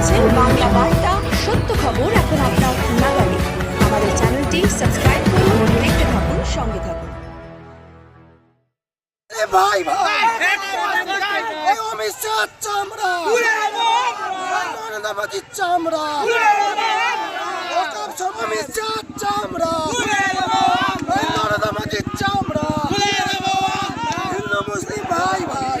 দেখছেন বাংলা বার্তা, সত্য খবর এখন আপনার নাগালে। আমাদের চ্যানেলটি সাবস্ক্রাইব করুন, দেখতে থাকুন, সঙ্গে থাকুন। ভাই ভাই। অমিত চামড়া। চামড়া। চামড়া। চামড়া হিন্দু মুসলিম ভাই ভাই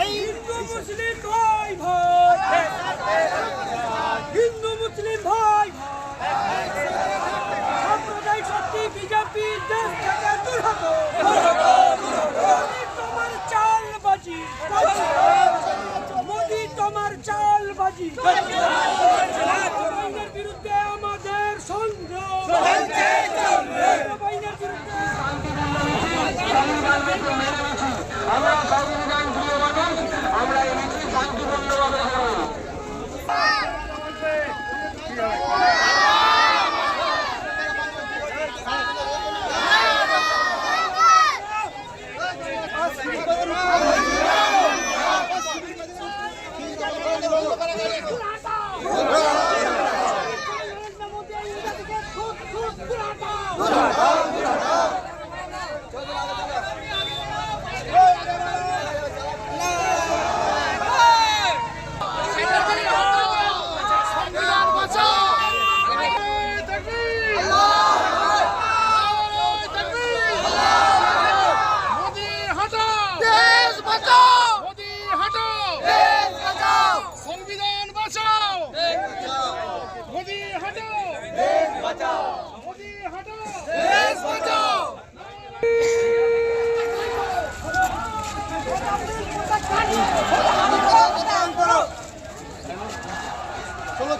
হিন্দু মুসলিম ভাই ভাই হিন্দু মুসলিম ভাই ভাই সাম্প্রদায়িক শক্তি বিজেপি দেশ থেকে দূর হতো মোদি তোমার চাল বাজি মোদি তোমার চাল বাজি বাইনের বিরুদ্ধে আমাদের সংগ্রাম বাইনের বিরুদ্ধে নরেন্দ্র মোদি ইংরেজিকে খুব খুব পুরাটা দেশ বাঁচাও দেশ বাঁচাও সংবিধান বাঁচাও মোদি হটাও দেশ বাঁচাও মোদি হটাও দেশ বাঁচাও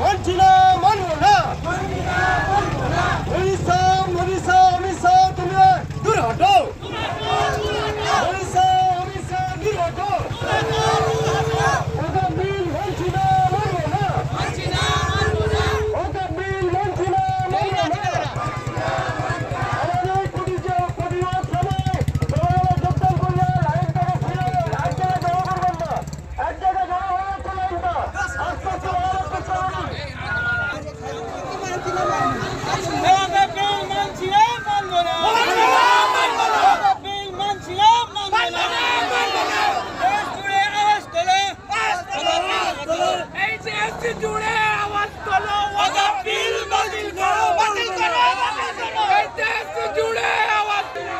মানছি না মানবো না উড়িষ্যা উড়িষ্যা উড়িষ্যা তুমি দূর হটো উড়িষ্যা উড়িষ্যা দূর হটো ওটা বিল মানছি না মানবো না ওটা বিল মানছি না মানবো না আমাদের পুলিশে পরিবার সবাই সবাই যোগদান করলে লাইন থেকে ফিরে এক জায়গায় জমা করবেন না এক জায়গায় জমা হয়ে যাচ্ছে লাইনটা আস্তে আস্তে আস্তে আস্তে আমাদের বিল মানছি না মানবো না আমাদের বিল মানছি না মানবো না দেশ জুড়ে আওয়াজ তোলো এই দেশ জুড়ে আওয়াজ তোলো ওদের বিল বাতিল করো বাতিল করো এই দেশ জুড়ে আওয়াজ তোলো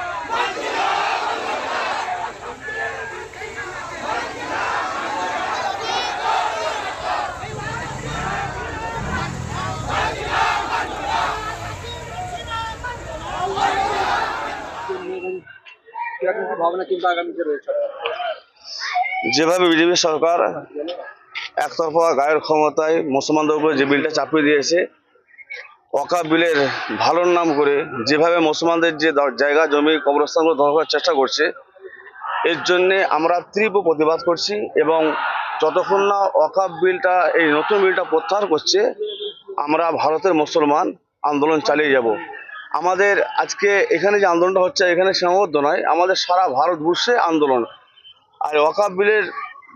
যেভাবে বিজেপি সরকার একতরফা গায়ের ক্ষমতায় মুসলমানদের উপরে যে বিলটা চাপিয়ে দিয়েছে ওয়াকাফ বিলের ভালোর নাম করে যেভাবে মুসলমানদের যে জায়গা, জমি, কবরস্থানগুলো দখল করার চেষ্টা করছে, এর জন্যে আমরা তীব্র প্রতিবাদ করছি এবং যতক্ষণ না ওয়াকাফ বিলটা, এই নতুন বিলটা প্রত্যাহার করছে, আমরা ভারতের মুসলমান আন্দোলন চালিয়ে যাব। আমাদের আজকে এখানে যে আন্দোলনটা হচ্ছে, এখানে সীমাবদ্ধ নয়, আমাদের সারা ভারতবর্ষে আন্দোলন। আর ওয়াকাফ বিলের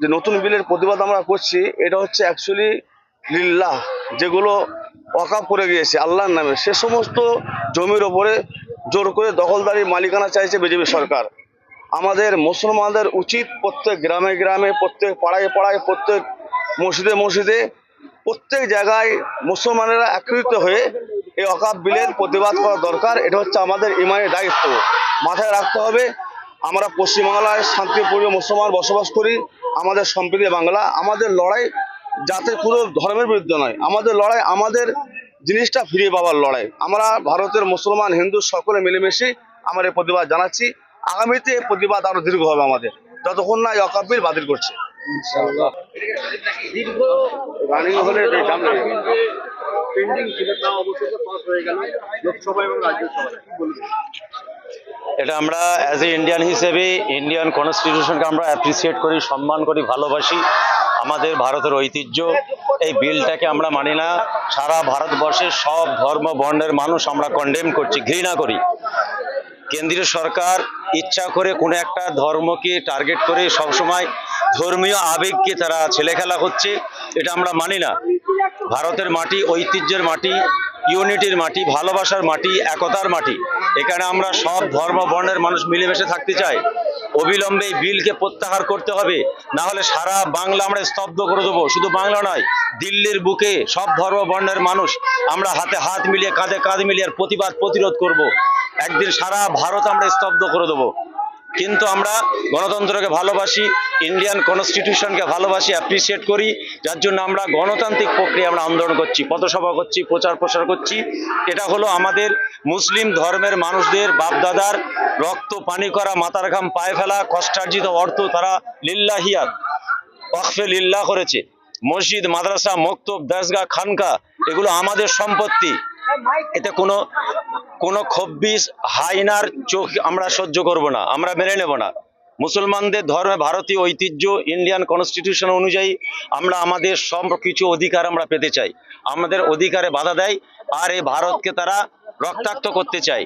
যে নতুন বিলের প্রতিবাদ আমরা করছি, এটা হচ্ছে অ্যাকচুয়ালি লিল্লাহ, যেগুলো ওয়াকাফ করে গিয়েছে, আল্লাহর নামে। সে সমস্ত জমির ওপরে জোর করে দখলদারি মালিকানা চাইছে বিজেপি সরকার। আমাদের মুসলমানদের উচিত প্রত্যেক গ্রামে গ্রামে, প্রত্যেক পাড়ায় পাড়ায়, প্রত্যেক মসজিদে মসজিদে, প্রত্যেক জায়গায় মুসলমানেরা একত্রিত হয়ে এই অকাপ বিলের প্রতিবাদ করা দরকার, এটা হচ্ছে আমাদের ইমানের দায়িত্ব। মাথায় রাখতে হবে, আমরা পশ্চিমবাংলায় শান্তিপূর্ণ মুসলমান বসবাস করি, আমাদের সম্প্রীতি বাংলা, আমাদের লড়াই যাতে কোনো ধর্মের বিরুদ্ধে নয়, আমাদের লড়াই আমাদের জিনিসটা ফিরিয়ে পাওয়ার লড়াই। আমরা ভারতের মুসলমান, হিন্দু, সকলে মিলেমিশে আমরা এই প্রতিবাদ জানাচ্ছি। আগামীতে প্রতিবাদ আরও দীর্ঘ হবে আমাদের। যতক্ষণ না এই অকাব্যিল বাতিল করছে। রানিং হলে যে জানবে পেন্ডিং ছিল তা অবশ্যই পাস হয়ে গেল। লোকসভা এবং রাজ্যসভায় কি বলবেন? এটা আমরা অ্যাজ এ ইন্ডিয়ান হিসেবে ইন্ডিয়ান কনস্টিটিউশনকে আমরা অ্যাপ্রিসিয়েট করি সম্মান করি ভালোবাসি। আমাদের ভারতের ঐতিহ্য এই বিলটাকে আমরা মানি না। সারা ভারতবর্ষের সব ধর্ম বর্ণের মানুষ আমরা কন্ডেম করছি ঘৃণা করি। কেন্দ্রীয় সরকার ইচ্ছা করে কোনো একটা ধর্মকে টার্গেট করে সবসময় ধর্মীয় আবেগকে তারা ছেলেখেলা করছে, এটা আমরা মানি না। ভারতের মাটি, ঐতিহ্যের মাটি, ইউনিটির মাটি, ভালোবাসার মাটি, একতার মাটি, এখানে আমরা সব ধর্ম বর্ণের মানুষ মিলেমিশে থাকতে চাই। অবিলম্বে বিলকে প্রত্যাহার করতে হবে, না হলে সারা বাংলা আমরা স্তব্ধ করে দেবো। শুধু বাংলা নয়, দিল্লির বুকে সব ধর্ম বর্ণের মানুষ আমরা হাতে হাত মিলিয়ে, কাঁধে কাঁধ মিলিয়ে প্রতিবাদ, প্রতিরোধ করব। একদিন সারা ভারত আমরা স্তব্ধ করে দেবো। কিন্তু আমরা গণতন্ত্রকে ভালোবাসি ইন্ডিয়ান কনস্টিটিউশনকে ভালোবাসি অ্যাপ্রিসিয়েট করি, যার জন্য আমরা গণতান্ত্রিক প্রক্রিয়া আমরা আন্দোলন করছি, পথসভা করছি, প্রচার প্রসার করছি। এটা হলো আমাদের মুসলিম ধর্মের মানুষদের, বাপদাদার রক্ত পানি করা, মাথার ঘাম পায়ে ফেলা, কষ্টার্জিত অর্থ তারা লিল্লাহিয়াত ওয়াকফে লিল্লাহ করেছে। মসজিদ, মাদ্রাসা, মক্তব দাসগা খানকা, এগুলো আমাদের সম্পত্তি। এতে কোনো কোনো খব্বিস হাইনার চোখ আমরা সহ্য করব না, আমরা মেনে নেব না। মুসলমানদের ধর্মে ভারতীয় ঐতিহ্য ইন্ডিয়ান কনস্টিটিউশন অনুযায়ী আমরা আমাদের সব কিছু অধিকার আমরা পেতে চাই। আমাদের অধিকারে বাধা দেয় আর এই ভারতকে তারা রক্তাক্ত করতে চায়।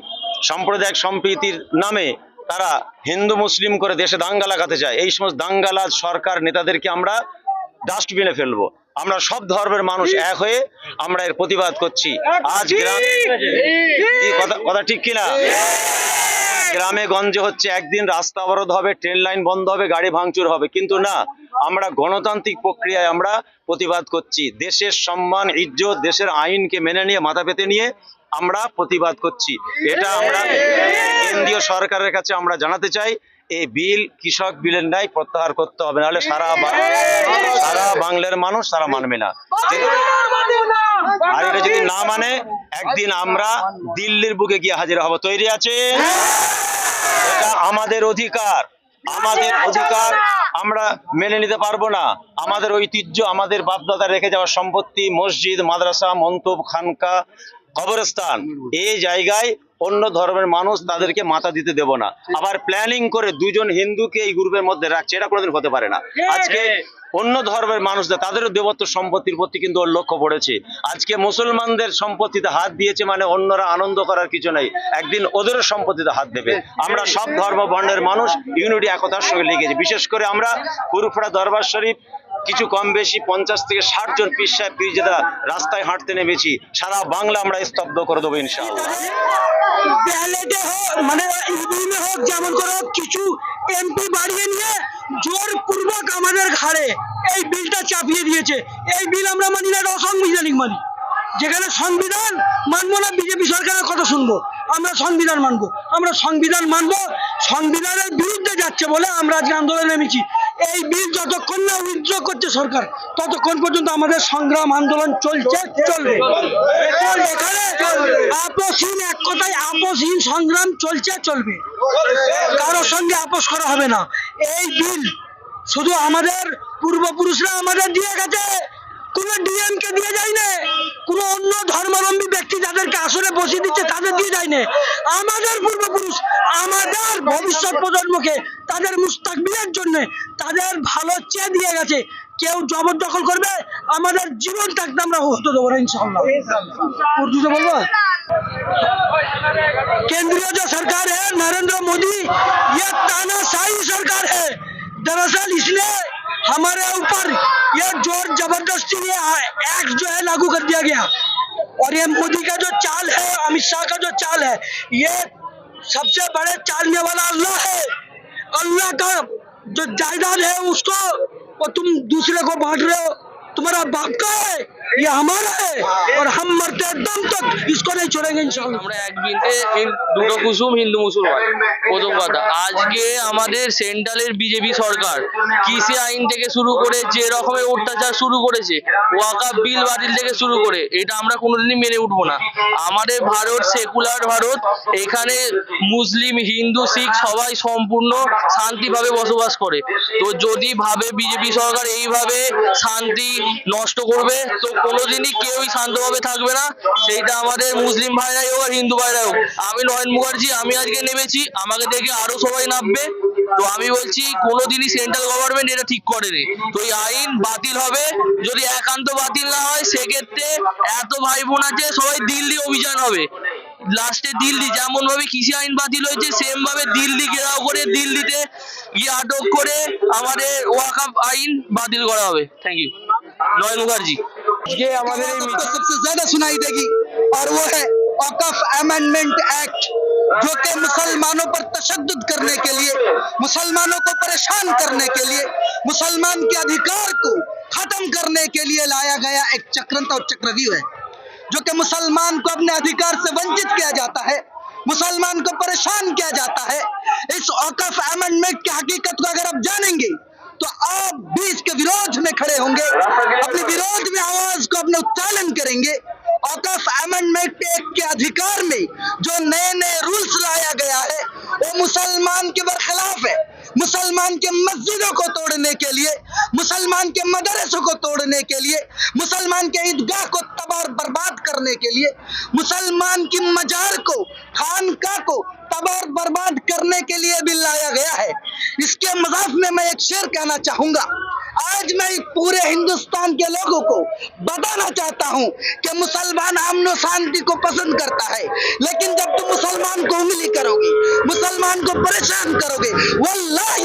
সাম্প্রদায়িক সম্প্রীতির নামে তারা হিন্দু, মুসলিম করে দেশে দাঙ্গা লাগাতে চায়। এই সমস্ত দাঙ্গালাজ সরকার নেতাদেরকে আমরা ডাস্টবিনে ফেলব। আমরা সব ধর্মের মানুষ এক হয়ে আমরা এর প্রতিবাদ করছি। আজ কথা ঠিক কিনা? গ্রামে গঞ্জে হচ্ছে একদিন রাস্তা অবরোধ হবে, ট্রেন লাইন বন্ধ হবে, গাড়ি ভাঙচুর হবে। কিন্তু না, আমরা গণতান্ত্রিক প্রক্রিয়ায় আমরা প্রতিবাদ করছি। দেশের সম্মান, ইজ্জত, দেশের আইনকে মেনে নিয়ে, মাথা পেতে নিয়ে আমরা প্রতিবাদ করছি। এটা আমরা কেন্দ্রীয় সরকারের কাছে আমরা জানাতে চাই। এই বিল কৃষক বিলের ন্যায় প্রত্যাহার করতে হবে নাহলে সারা সারা বাংলার মানুষ তারা মানবে না। আর এটা যদি না মানে একদিন আমরা দিল্লির বুকে গিয়ে হাজির হব। তৈরি আছে? এটা আমাদের অধিকার। আমাদের অধিকার আমরা মেনে নিতে পারব না। আমাদের ঐতিহ্য আমাদের বাপদাদা রেখে যাওয়া সম্পত্তি মসজিদ মাদ্রাসা মন্তব খানকা কবরস্থান এই জায়গায় অন্য ধর্মের মানুষ তাদেরকে মাথা দিতে দেব না। আবার প্ল্যানিং করে দুজন হিন্দুকে এই গ্রুপের মধ্যে রাখছে এটা কোনোদিন হতে পারে না। আজকে অন্য ধর্মের মানুষদের তাদেরও দেবত্ব সম্পত্তির প্রতি কিন্তু ওর লক্ষ্য পড়েছে। আজকে মুসলমানদের সম্পত্তিতে হাত দিয়েছে মানে অন্যরা আনন্দ করার কিছু নেই। একদিন ওদেরও সম্পত্তিতে হাত দেবে। আমরা সব ধর্ম বর্ণের মানুষ ইউনিটি একতার সঙ্গে লেগেছি বিশেষ করে আমরা পুরুফড়া দরবার শরীফ কিছু কম বেশি পঞ্চাশ থেকে ষাট জন পীর সাহেব পীরজাদা রাস্তায় হাঁটতে নেমেছি। সারা বাংলা আমরা স্তব্ধ করে দেবো হোক মানে এই বিলটা চাপিয়ে দিয়েছে। এই বিল আমরা মানি না মানি। যেখানে সংবিধান মানবো না, বিজেপি কথা শুনব। আমরা সংবিধান মানবো। আমরা সংবিধান মানবো, সংবিধানের বিরুদ্ধে যাচ্ছে বলে আমরা আজকে আন্দোলনে নেমেছি। এই বিল যতক্ষণ না উইথড্র করছে সরকার, ততক্ষণ পর্যন্ত আমাদের সংগ্রাম আন্দোলন চলছে, চলবে। এখানে আপসহীন এক কথায় আপসহীন সংগ্রাম চলছে, চলবে। কারোর সঙ্গে আপোষ করা হবে না। এই বিল শুধু আমাদের পূর্বপুরুষরা আমাদের দিয়ে গেছে। কোনো ডিএমকে দিয়ে যায় না কোনো অন্য ধর্মাবলম্বী ব্যক্তি যাদেরকে আসলে বসিয়ে দিচ্ছে তাদের দিয়ে যায় না আমাদের পূর্বপুরুষ আমাদের ভবিষ্যৎ প্রজন্মকে তাদের মুস্তাকবিলের জন্য তাদের ভালো চেয়ে দিয়ে গেছে কেউ জবরদখল করবে আমাদের জীবন থাকতে আমরা হতে দেবো না ইনশাল্লাহ উর্দুতে বলবো केंद्रीय जो सरकार है नरेंद्र मोदी ये तानाशाही सरकार है दरअसल इसने ہمارے اوپر یہ زور زبردستی ایکٹ جو ہے لاگو کر دیا گیا۔ اور یہ مودی کا جو چال ہے، امت شاہ کا جو چال ہے، یہ سب سے بڑے چالنے والا اللہ ہے۔ اللہ کا جو جائیداد ہے، اس کو اور تم دوسرے کو بانٹ رہے ہو۔ تمہارا باپ کا ہے۔ ये हमारा है और हम मरते दम तक इसको नहीं छोड़ेंगे इंशाल्लाह আমরা এক বিনতে হিন- দুটো কুসুম হিন্দু মুসলমান প্রথম কথা আজকে আমাদের সেন্ট্রালের বিজেপি সরকার কৃষি আইন থেকে শুরু করে যে রকমের অত্যাচার শুরু করেছে ওয়াকাফ বিল বাতিল থেকে শুরু করে এটা আমরা কোনোদিনই মেনে উঠবো না আমাদের ভারত সেকুলার ভারত এখানে মুসলিম হিন্দু শিখ সবাই সম্পূর্ণ শান্তিভাবে বসবাস করে তো যদি ভাবে বিজেপি সরকার এইভাবে শান্তি নষ্ট করবে তো কোনোদিনই কেউই শান্তভাবে থাকবে না। সেইটা আমাদের মুসলিম ভাইরাই হোক আর হিন্দু ভাইরাই হোক। আমি নয়ন মুখার্জি, আমি আজকে নেমেছি। আমাকে দেখে আরও সবাই নামবে। তো আমি বলছি, কোনোদিনই সেন্ট্রাল গভর্নমেন্ট এটা ঠিক করেনি তো এই আইন বাতিল হবে। যদি একান্ত বাতিল না হয়, সেক্ষেত্রে এত ভাই বোন আছে, সবাই দিল্লি অভিযান হবে। লাস্টে দিল্লি যেমন ভাবে কৃষি আইন বাতিল হয়েছে সেম ভাবে দিল্লি ঘেরাও করে, দিল্লিতে গিয়ে আটক করে আমাদের ওয়াকাফ আইন বাতিল করা হবে। Thank you Nayan Mukherjee. یہ ہمارے سب سے زیادہ سنائی دے گی۔ اور وہ ہے اوقف امینڈمنٹ ایکٹ جو کہ مسلمانوں پر تشدد کرنے کے لیے مسلمانوں کو پریشان کرنے کے لیے مسلمان کے ادھیکار کو ختم کرنے کے لیے لایا گیا ایک چکرنت اور چکرویو ہے۔ جو کہ مسلمان کو اپنے ادھیکار سے ونچت کیا جاتا ہے مسلمان کو پریشان کیا جاتا ہے۔ اس اوقف امینڈمنٹ کی حقیقت کو اگر آپ جانیں گے تو آپ بھی اس کے ویروج میں کھڑے ہوں گے۔ اپنے ویروج میں آواز کو اپنا اتالن کریں گے۔ اوقف امنڈمنٹ ایک کے ادھیکار میں جو نئے نئے رولز لایا گیا ہے، وہ مسلمان کے برخلاف ہے۔ مسلمان کے مسجدوں کو توڑنے کے لیے، مسلمان کے مدرسوں کو توڑنے کے لیے، مسلمان کے عیدگاہ کو تبار برباد کرنے کے لیے، مسلمان کی مجار کو، خانقاہ کو تبار برباد کرنے کے لیے بھی لایا گیا ہے۔ اس کے مضاف میں میں ایک شعر کہنا چاہوں گا۔ آج میں پورے ہندوستان کے لوگوں کو بتانا چاہتا ہوں کہ مسلمان امن و شانتی کو پسند کرتا ہے، لیکن جب تم مسلمان کو انگلی کرو گی، مسلمان کو پریشان کرو گے واللہ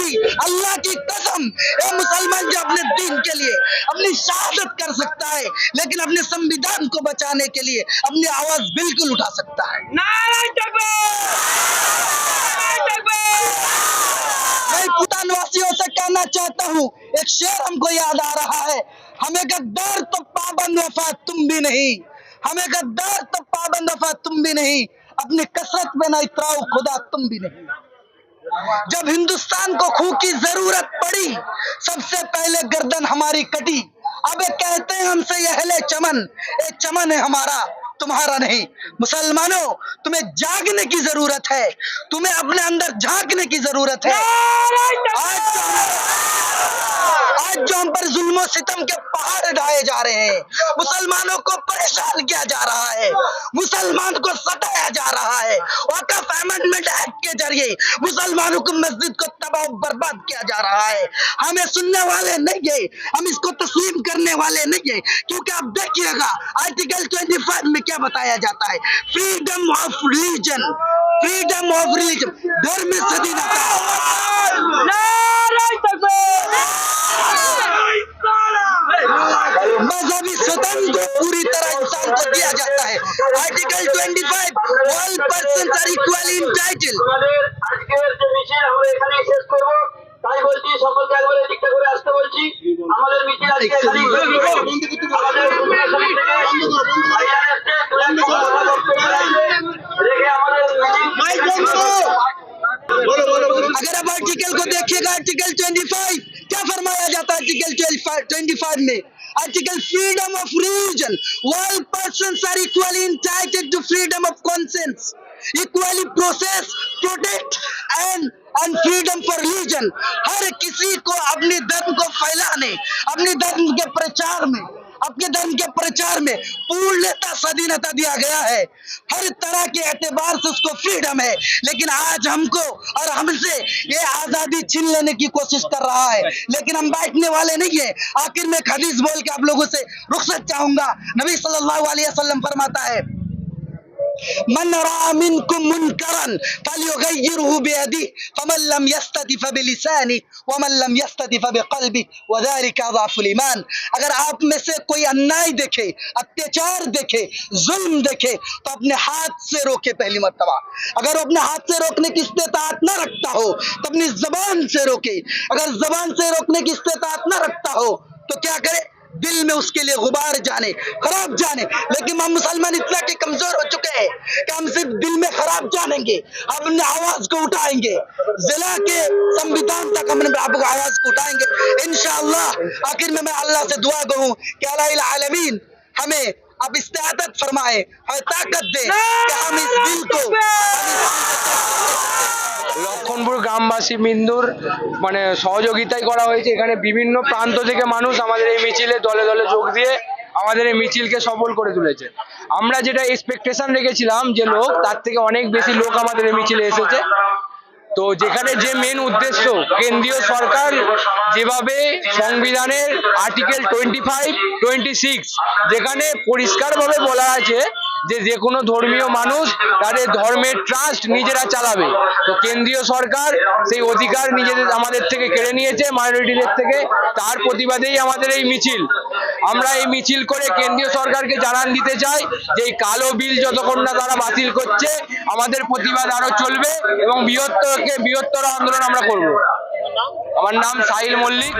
اللہ کی قسم۔ اے مسلمان جو اپنے دین کے لیے اپنی شہادت کر سکتا ہے، لیکن اپنے سنویدھان کو بچانے کے لیے اپنی آواز بالکل اٹھا سکتا ہے۔ نعرہ کہتا ہوں، ایک شعر ہم کو یاد آ رہا ہے۔ ہمیں کہ در تو پابند وفا تم بھی نہیں۔ ہمیں کہ در تو پابند وفا تم بھی نہیں۔ اپنی کثرت میں نہ اتراؤ، خدا تم بھی نہیں. جب ہندوستان کو خو کی ضرورت پڑی، سب سے پہلے گردن ہماری کٹی۔ اب کہتے ہیں ہم سے، یہ اہل چمن، اے چمن ہے ہمارا، تمہارا نہیں۔ مسلمانوں، تمہیں جاگنے کی ضرورت ہے، تمہیں اپنے اندر جھانکنے کی ضرورت ہے۔ آج آج جو ہم پر ظلم و ستم کے پہاڑ ڈھائے جا رہے ہیں۔ مسلمانوں کو پریشان کیا جا رہا ہے۔ مسلمان کو ستایا جا رہا ہے۔ وقف امنڈمنٹ ایک کے ذریعے مسلمانوں کو مسجد کو تباہ و برباد کیا جا رہا ہے۔ ہمیں سننے والے نہیں ہیں۔ ہم اس کو تسلیم کرنے والے نہیں ہیں۔ کیونکہ آپ دیکھئے گا، آرٹیکل 25 میں کیا بتایا جاتا ہے؟ فریڈم آف ریجن فریڈم آف ریجن در میں صدی دھرم سدھی نکاح نعرہ تکبیر۔ کو پوری طرح سے دیا جاتا ہے آرٹیکل ٹوینٹی فائیو آل پرسن آر ان ٹائٹل اگر آپ آرٹیکل کو دیکھے گا آرٹیکل ٹوینٹی فائیو کیا فرمایا جاتا ہے آرٹیکل ٹوینٹی فائیو میں Article freedom of religion. All persons are equally entitled to freedom of conscience. Equally process, protect and and freedom for religion. ہر کسی کو اپنی دھرم کو پھیلانے اپنی دھرم کے پرچار میں اپنے دن کے پرچار میں پورنتا سدینتہ دیا گیا ہے۔ ہر طرح کے اعتبار سے اس کو فریڈم ہے۔ لیکن آج ہم کو اور ہم سے یہ آزادی چھین لینے کی کوشش کر رہا ہے۔ لیکن ہم بیٹھنے والے نہیں ہیں۔ آخر میں ایک حدیث بول کے آپ لوگوں سے رخصت چاہوں گا۔ نبی صلی اللہ علیہ وسلم فرماتا ہے من را منکم منکرن فلیغیره بیدی فمن لم یستدی بلسانی ومن لم یستدی بقلبی وذارک اضعف الیمان اگر آپ میں سے کوئی انائی دیکھے اتیچار دیکھے، ظلم دیکھے، تو اپنے ہاتھ سے روکے پہلی مرتبہ۔ اگر اپنے ہاتھ سے روکنے کی استطاعت نہ رکھتا ہو، تو اپنی زبان سے روکے۔ اگر زبان سے روکنے کی استطاعت نہ رکھتا ہو، تو کیا کرے؟ دل میں اس کے لیے غبار جانے، خراب جانے۔ لیکن ہم مسلمان اتنا کہ کمزور ہو چکے ہیں کہ ہم صرف دل میں خراب جانیں گے، ہم اپنے آواز کو اٹھائیں گے۔ ضلع کے سنویدھان تک ہم نے آواز کو اٹھائیں گے۔ انشاءاللہ آخر میں میں اللہ سے دعا گوں کہ اللہ العالمین ہمیں اب استعادت فرمائے، ہمیں طاقت دے کہ ہم اس دل کو গ্রামবাসী বিন্দুর মানে সহযোগিতাই করা হয়েছে। এখানে বিভিন্ন প্রান্ত থেকে মানুষ আমাদের এই মিছিলে দলে দলে যোগ দিয়ে আমাদের এই মিছিলকে সফল করে তুলেছে। আমরা যেটা এক্সপেকটেশন রেখেছিলাম যে লোক, তার থেকে অনেক বেশি লোক আমাদের এই মিছিলে এসেছে। তো যেখানে যে মেন উদ্দেশ্য, কেন্দ্রীয় সরকার যেভাবে সংবিধানের article twenty five twenty six যেখানে পরিষ্কারভাবে বলা আছে যে যে কোনো ধর্মীয় মানুষ তাদের ধর্মের ট্রাস্ট নিজেরা চালাবে। তো কেন্দ্রীয় সরকার সেই অধিকার নিজেদের আমাদের থেকে কেড়ে নিয়েছে মাইনরিটিদের থেকে, তার প্রতিবাদেই আমাদের এই মিছিল। আমরা এই মিছিল করে কেন্দ্রীয় সরকারকে জানান দিতে চাই যে এই কালো বিল যতক্ষণ না তারা বাতিল করছে, আমাদের প্রতিবাদ আরও চলবে এবং বৃহত্তরকে বৃহত্তর আন্দোলন আমরা করব। আমার নাম সাহিল মল্লিক।